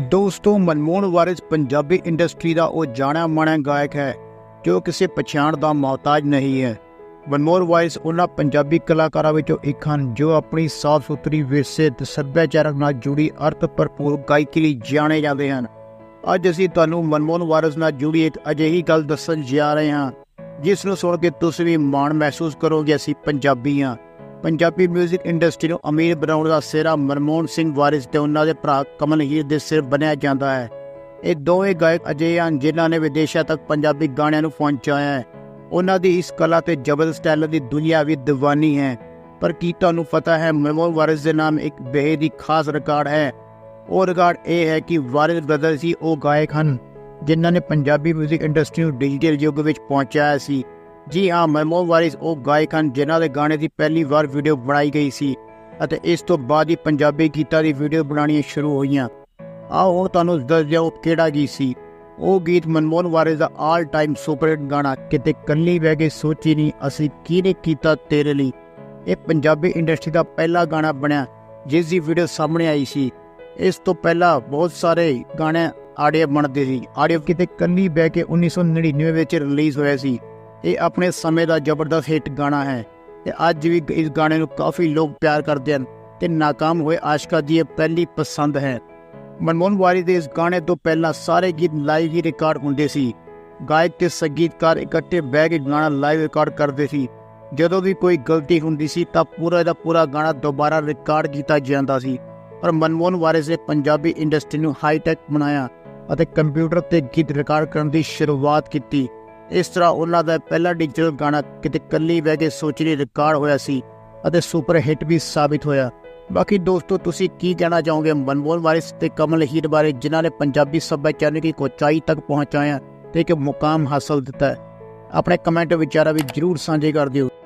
ਦੋਸਤੋ, ਮਨਮੋਹਨ ਵਾਰਿਸ ਪੰਜਾਬੀ ਇੰਡਸਟਰੀ ਦਾ ਉਹ ਜਾਣਿਆ ਮਾਣਿਆ ਗਾਇਕ ਹੈ, ਜੋ ਕਿਸੇ ਪਛਾਣ ਦਾ ਮੁਹਤਾਜ ਨਹੀਂ ਹੈ। ਮਨਮੋਹਨ ਵਾਰਿਸ ਉਹਨਾਂ ਪੰਜਾਬੀ ਕਲਾਕਾਰਾਂ ਵਿੱਚੋਂ ਇੱਕ ਹਨ, ਜੋ ਆਪਣੀ ਸਾਫ਼ ਸੁਥਰੀ ਵਿਰਸੇ ਤੇ ਸੱਭਿਆਚਾਰਕ ਨਾਲ ਜੁੜੀ ਅਰਥ ਭਰਪੂਰ ਗਾਇਕੀ ਲਈ ਜਾਣੇ ਜਾਂਦੇ ਹਨ। ਅੱਜ ਅਸੀਂ ਤੁਹਾਨੂੰ ਮਨਮੋਹਨ ਵਾਰਿਸ ਨਾਲ ਜੁੜੀ ਇੱਕ ਅਜਿਹੀ ਗੱਲ ਦੱਸਣ ਜਾ ਰਹੇ ਹਾਂ, ਜਿਸ ਨੂੰ ਸੁਣ ਕੇ ਤੁਸੀਂ ਵੀ ਮਾਣ ਮਹਿਸੂਸ ਕਰੋਗੇ, ਅਸੀਂ ਪੰਜਾਬੀ ਹਾਂ। ਪੰਜਾਬੀ 뮤직 ਇੰਡਸਟਰੀ ਨੂੰ ਅਮੀਰ ਬਣਾਉਣ ਦਾ ਸਿਹਰਾ ਮਨਮੋਹਨ ਸਿੰਘ ਵਾਰਿਸ ਤੇ ਉਹਨਾਂ ਦੇ ਭਰਾ ਕਮਲ ਹੀਰ ਦੇ ਸਿਰ ਬਣਿਆ ਜਾਂਦਾ ਹੈ। ਇਹ ਦੋਵੇਂ ਗਾਇਕ ਅਜੇ ਹਨ ਜਿਨ੍ਹਾਂ ਨੇ ਵਿਦੇਸ਼ਾਂ ਤੱਕ ਪੰਜਾਬੀ ਗਾਣਿਆਂ ਨੂੰ ਪਹੁੰਚਾਇਆ ਹੈ। ਉਹਨਾਂ ਦੀ ਇਸ ਕਲਾ ਤੇ ਜਬਰ ਸਟਾਈਲ ਦੀ ਦੁਨੀਆ ਵੀ دیਵਾਨੀ ਹੈ। ਪਰ ਕੀ ਤੁਹਾਨੂੰ ਪਤਾ ਹੈ, ਮਨਮੋਹਨ ਵਾਰਿਸ ਦੇ ਨਾਮ ਇੱਕ ਬੇਹਦ ਹੀ ਖਾਸ ਰਿਕਾਰਡ ਹੈ। ਉਹ ਰਿਕਾਰਡ ਇਹ ਹੈ ਕਿ ਵਾਰਿਸ ਬ੍ਰਦਰਸ ਹੀ ਉਹ ਗਾਇਕ ਹਨ ਜਿਨ੍ਹਾਂ ਨੇ ਪੰਜਾਬੀ 뮤직 ਇੰਡਸਟਰੀ ਨੂੰ ਡਿਜੀਟਲ ਯੁੱਗ ਵਿੱਚ ਪਹੁੰਚਾਇਆ ਸੀ। ਜੀ ਹਾਂ ਮਨਮੋਹਨ ਵਾਰਿਸ ਉਹ ਗਾਇਕ ਹਨ ਜਿਨ੍ਹਾਂ ਦੇ ਗਾਣੇ ਦੀ ਪਹਿਲੀ ਵਾਰ ਵੀਡੀਓ ਬਣਾਈ ਗਈ ਸੀ ਅਤੇ ਇਸ ਤੋਂ ਬਾਅਦ ਹੀ ਪੰਜਾਬੀ ਗੀਤਾਂ ਦੀ ਵੀਡੀਓ ਬਣਾਉਣੀਆਂ ਸ਼ੁਰੂ ਹੋਈਆਂ। ਆਓ ਹੁਣ ਤੁਹਾਨੂੰ ਦੱਸ ਦਿਓ ਕਿਹੜਾ ਗੀਤ ਸੀ। ਉਹ ਗੀਤ ਮਨਮੋਹਨ ਵਾਰਿਸ ਦਾ ਆਲ ਟਾਈਮ ਸੁਪਰ ਹਿੱਟ ਗਾਣਾ, ਕਿਤੇ ਕੱਲੀ ਬਹਿ ਕੇ ਸੋਚੀ ਨਹੀਂ ਅਸੀਂ ਕਿਹਨੇ ਕੀਤਾ ਤੇਰੇ ਲਈ। ਇਹ ਪੰਜਾਬੀ ਇੰਡਸਟਰੀ ਦਾ ਪਹਿਲਾ ਗਾਣਾ ਬਣਿਆ, ਜਿਸ ਦੀ ਵੀਡੀਓ ਸਾਹਮਣੇ ਆਈ ਸੀ। ਇਸ ਤੋਂ ਪਹਿਲਾਂ ਬਹੁਤ ਸਾਰੇ ਗਾਣੇ ਆਡੀਓ ਬਣਦੇ ਸੀ। ਆਡੀਓ ਕਿਤੇ ਕੱਲੀ ਬਹਿ ਕੇ 1999 ਵਿੱਚ ਰਿਲੀਜ਼ ਹੋਇਆ ਸੀ। ਇਹ ਆਪਣੇ ਸਮੇਂ ਦਾ ਜ਼ਬਰਦਸਤ ਹਿੱਟ ਗਾਣਾ ਹੈ ਤੇ ਅੱਜ ਵੀ ਇਸ ਗਾਣੇ ਨੂੰ ਕਾਫੀ ਲੋਕ ਪਿਆਰ ਕਰਦੇ ਹਨ ਤੇ ਨਾਕਾਮ ਹੋਏ ਆਸ਼ਕਾ ਦੀ ਇਹ ਪਹਿਲੀ ਪਸੰਦ ਹੈ। ਮਨਮੋਹਨ ਵਾਰੀ ਦੇ ਇਸ ਗਾਣੇ ਤੋਂ ਪਹਿਲਾਂ ਸਾਰੇ ਗੀਤ ਲਾਈਵ ਹੀ ਰਿਕਾਰਡ ਹੁੰਦੇ ਸੀ। ਗਾਇਕ ਤੇ ਸੰਗੀਤਕਾਰ ਇਕੱਠੇ ਬਹਿ ਕੇ ਗਾਣਾ ਲਾਈਵ ਰਿਕਾਰਡ ਕਰਦੇ ਸੀ। ਜਦੋਂ ਵੀ ਕੋਈ ਗਲਤੀ ਹੁੰਦੀ ਸੀ ਤਾਂ ਪੂਰਾ ਦਾ ਪੂਰਾ ਗਾਣਾ ਦੁਬਾਰਾ ਰਿਕਾਰਡ ਕੀਤਾ ਜਾਂਦਾ ਸੀ। ਪਰ ਮਨਮੋਹਨ ਵਾਰਿਸ ਨੇ ਪੰਜਾਬੀ ਇੰਡਸਟਰੀ ਨੂੰ ਹਾਈ ਟੈਕ ਬਣਾਇਆ ਅਤੇ ਕੰਪਿਊਟਰ ਤੇ ਗੀਤ ਰਿਕਾਰਡ ਕਰਨ ਦੀ ਸ਼ੁਰੂਆਤ ਕੀਤੀ। ਇਸ ਤਰ੍ਹਾਂ ਉਹਨਾਂ ਦਾ ਪਹਿਲਾ ਡਿਜੀਟਲ ਗਾਣਾ ਕਿਤੇ ਕੱਲੀ ਬਹਿ ਕੇ ਸੋਚਣੀ ਰਿਕਾਰਡ ਹੋਇਆ ਸੀ ਅਤੇ ਸੁਪਰ ਹਿੱਟ ਵੀ ਸਾਬਿਤ ਹੋਇਆ। ਬਾਕੀ ਦੋਸਤੋ, ਤੁਸੀਂ ਕੀ ਕਹਿਣਾ ਚਾਹੋਗੇ ਮਨਮੋਹਨ ਵਾਰਿਸ ਤੇ ਕਮਲ ਹੀਰ ਬਾਰੇ, ਜਿਨ੍ਹਾਂ ਨੇ ਪੰਜਾਬੀ ਸੱਭਿਆਚਾਰ ਨੂੰ ਇੱਕ ਉਚਾਈ ਤੱਕ ਪਹੁੰਚਾਇਆ ਤੇ ਇੱਕ ਮੁਕਾਮ ਹਾਸਲ ਦਿੱਤਾ? ਆਪਣੇ ਕਮੈਂਟ ਵਿਚਾਰਾਂ ਵੀ ਜਰੂਰ ਸਾਂਝੇ ਕਰ ਦਿਓ।